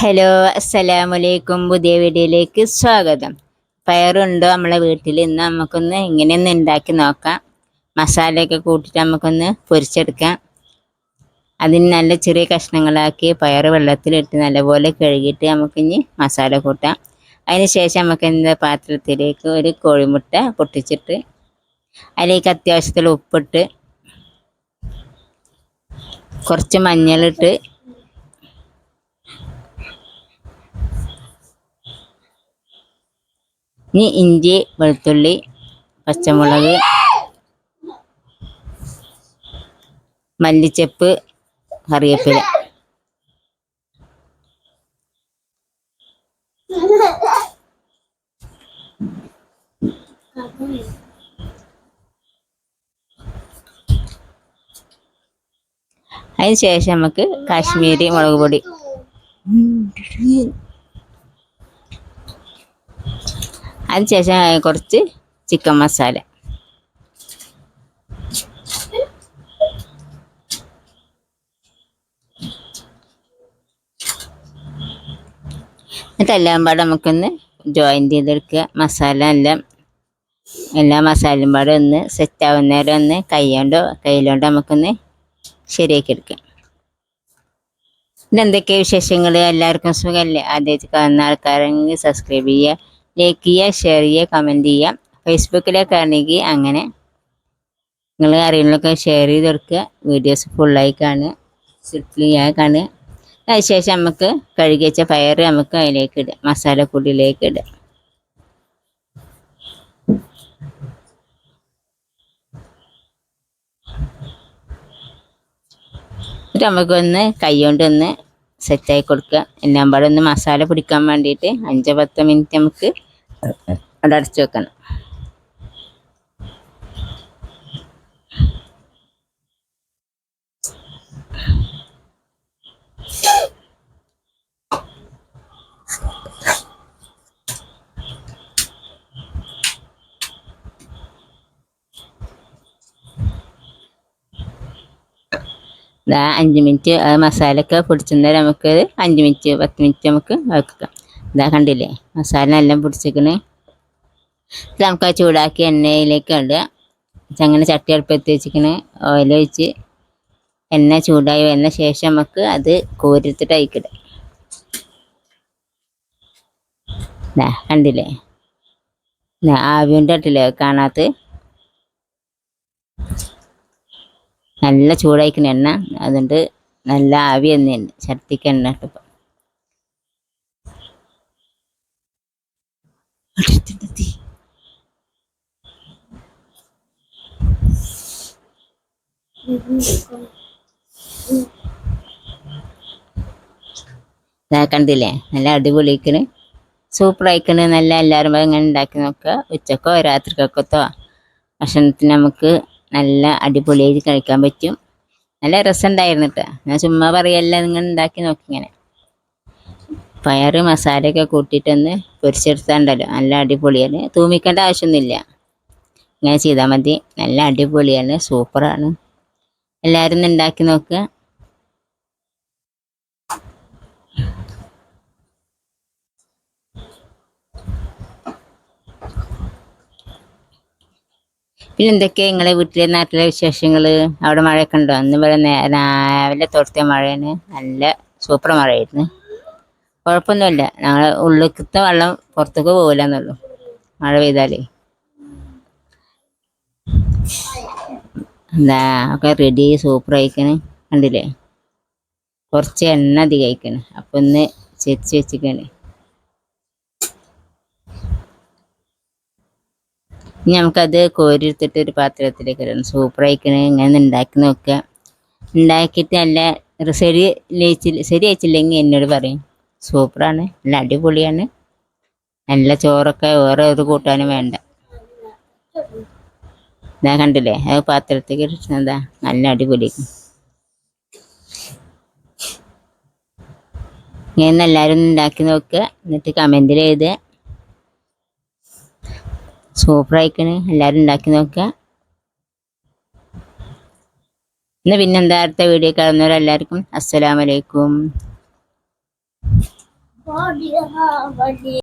Hello അസ്സലാമലൈക്കും പുതിയ വീഡിയോയിലേക്ക് സ്വാഗതം. പയറുണ്ടോ നമ്മളെ വീട്ടിൽ? ഇന്ന് നമുക്കൊന്ന് ഇങ്ങനെയൊന്ന് ഉണ്ടാക്കി നോക്കാം. മസാലയൊക്കെ കൂട്ടിയിട്ട് നമുക്കൊന്ന് പൊരിച്ചെടുക്കാം. അതിന് നല്ല ചെറിയ കഷ്ണങ്ങളാക്കി പയർ വെള്ളത്തിലിട്ട് നല്ലപോലെ കഴുകിയിട്ട് നമുക്കിനി മസാല കൂട്ടാം. അതിന് ശേഷം നമുക്ക് എന്താ പാത്രത്തിലേക്ക് ഒരു കോഴിമുട്ട പൊട്ടിച്ചിട്ട് അതിലേക്ക് അത്യാവശ്യത്തിൽ ഉപ്പിട്ട് കുറച്ച് മഞ്ഞളിട്ട് ഇനി ഇഞ്ചി വെളുത്തുള്ളി പച്ചമുളക് മല്ലിച്ചപ്പ് കറിവേപ്പില. അതിന് ശേഷം നമുക്ക് കാശ്മീരി മുളക് പൊടി. അതിന് ശേഷം കുറച്ച് ചിക്കൻ മസാല. എന്നിട്ടെല്ലാം പാടെ നമുക്കൊന്ന് ജോയിന്റ് ചെയ്തെടുക്കുക. മസാല എല്ലാം എല്ലാ മസാലയും പാടെ ഒന്ന് സെറ്റ് ആവുന്നേരം ഒന്ന് കൈകൊണ്ടോ കയ്യിലോണ്ടോ നമുക്കൊന്ന് ശരിയാക്കി എടുക്കാം. പിന്നെ എന്തൊക്കെ വിശേഷങ്ങൾ എല്ലാവർക്കും സുഖമല്ലേ ആദ്യമായിട്ട് കാണുന്ന ആൾക്കാരെങ്കിൽ സബ്സ്ക്രൈബ് ചെയ്യുക. ലൈക്ക് ചെയ്യുക ഷെയർ ചെയ്യുക കമന്റ് ചെയ്യുക ഫേസ്ബുക്കിലേക്ക് ആണെങ്കിൽ അങ്ങനെ നിങ്ങൾ അറിയുന്നതൊക്കെ ഷെയർ ചെയ്ത് കൊടുക്കുക. വീഡിയോസ് ഫുള്ളായി കാണുക. സിപ്ലിയായി കാണുക. അതിനുശേഷം നമുക്ക് കഴുകി വെച്ച പയർ നമുക്ക് അതിലേക്ക് ഇടുക. മസാലപ്പൊടിയിലേക്ക് ഇടുക. എന്നിട്ട് നമുക്കൊന്ന് കൈ കൊണ്ട് ഒന്ന് സെറ്റായി കൊടുക്കുക. എല്ലാം പാടെ ഒന്ന് മസാല പിടിക്കാൻ വേണ്ടിയിട്ട് അഞ്ചോ പത്തോ മിനിറ്റ് നമുക്ക് അവിടെ അടച്ചു വെക്കണം. ഇതാ അഞ്ച് മിനിറ്റ് ആ മസാലയൊക്കെ പിടിച്ചെന്നാൽ നമുക്ക് അഞ്ച് മിനിറ്റ് പത്ത് മിനിറ്റ് നമുക്ക് വെക്കാം ഇതാ കണ്ടില്ലേ? മസാല പിടിച്ചിക്കണ്. ഇത് നമുക്ക് ആ ചൂടാക്കി എണ്ണയിലേക്ക് ഇടുക അങ്ങനെ ചട്ടി അടുപ്പത്ത് വെച്ചിരിക്കണേ ഓയിൽ ഒഴിച്ച് എണ്ണ ചൂടായി വന്ന ശേഷം നമുക്ക് അത് കോരിത്തിട്ട് അയക്കിടുക കണ്ടില്ലേ? ആവിന്റെ ഇട്ടില്ലേ കാണാത്ത നല്ല ചൂടായിക്കണ എണ്ണ അതുകൊണ്ട് നല്ല ആവി തന്നെയുണ്ട് ചട്ടിക്ക് എണ്ണ ഇട്ടപ്പോൾ കണ്ടില്ലേ? നല്ല അടിപൊളിക്കണ് സൂപ്പർ ആയിക്കണ്. നല്ല എല്ലാവരും ഇങ്ങനെ ഉണ്ടാക്കി നോക്കുക. ഉച്ചക്കോ രാത്രിക്കൊക്കത്തോ ഭക്ഷണത്തിന് നമുക്ക് നല്ല അടിപൊളിയായിട്ട് കഴിക്കാൻ പറ്റും. നല്ല രസമുണ്ടായിരുന്നു കേട്ടോ. ഞാൻ ചുമ്മാ പറയല്ല നിങ്ങൾ ഉണ്ടാക്കി നോക്കി ഇങ്ങനെ. പയർ മസാലയൊക്കെ കൂട്ടിയിട്ടൊന്ന് പൊരിച്ചെടുത്താണ്ടല്ലോ. നല്ല അടിപൊളിയാണ്. തൂമിക്കേണ്ട ആവശ്യമൊന്നുമില്ല. ഇങ്ങനെ ചെയ്താൽ മതി. നല്ല അടിപൊളിയാണ്. സൂപ്പറാണ്. എല്ലാവരും ഉണ്ടാക്കി നോക്കുക പിന്നെ എന്തൊക്കെയാ നിങ്ങളെ വീട്ടിലെ നാട്ടിലെ വിശേഷങ്ങൾ അവിടെ മഴയൊക്കെ ഉണ്ടോ? അന്ന് ഇവിടെ രാവിലെ തൊടുത്ത മഴയാണ്. നല്ല സൂപ്പർ മഴയായിരുന്നു. കുഴപ്പമൊന്നുമില്ല. ഞങ്ങൾ ഉള്ളിക്കത്തെ വെള്ളം പുറത്തേക്ക് പോകില്ല എന്നുള്ളൂ. മഴ പെയ്താലേ. എന്താ ഒക്കെ റെഡി സൂപ്പർ ആയിക്കണ്. കണ്ടില്ലേ? കുറച്ച് എണ്ണ അധികം അയക്കണ് അപ്പം ഒന്ന് ചെച്ച് വെച്ചിക്കണേ ഇനി നമുക്കത് കോരിയെടുത്തിട്ട് ഒരു പാത്രത്തിലേക്ക് ഇടണം. സൂപ്പർ ആയിക്കണ്. ഇങ്ങനെ ഉണ്ടാക്കി നോക്കുക. ഉണ്ടാക്കിയിട്ട് നല്ല ശരി ശരി അയച്ചില്ലെങ്കിൽ എന്നോട് പറയും. സൂപ്പറാണ് നല്ല അടിപൊളിയാണ്. നല്ല ചോറൊക്കെ വേറെ ഒരു കൂട്ടാനും വേണ്ട. ഇതാ കണ്ടില്ലേ? അത് പാത്രത്തേക്ക് ഇട്ടിട്ടുണ്ടാ നല്ല അടിപൊളി. ഇങ്ങനെ എല്ലാവരും ഉണ്ടാക്കി നോക്കുക. എന്നിട്ട് കമന്റിൽ എഴുതുക. സൂപ്പർ ആയിക്കണ് എല്ലാവരും ഉണ്ടാക്കി നോക്കുക. ഇന്ന് പിന്നെന്താ അടുത്ത വീഡിയോ കാണുന്നവരെല്ലാവർക്കും അസ്സലാമലൈക്കും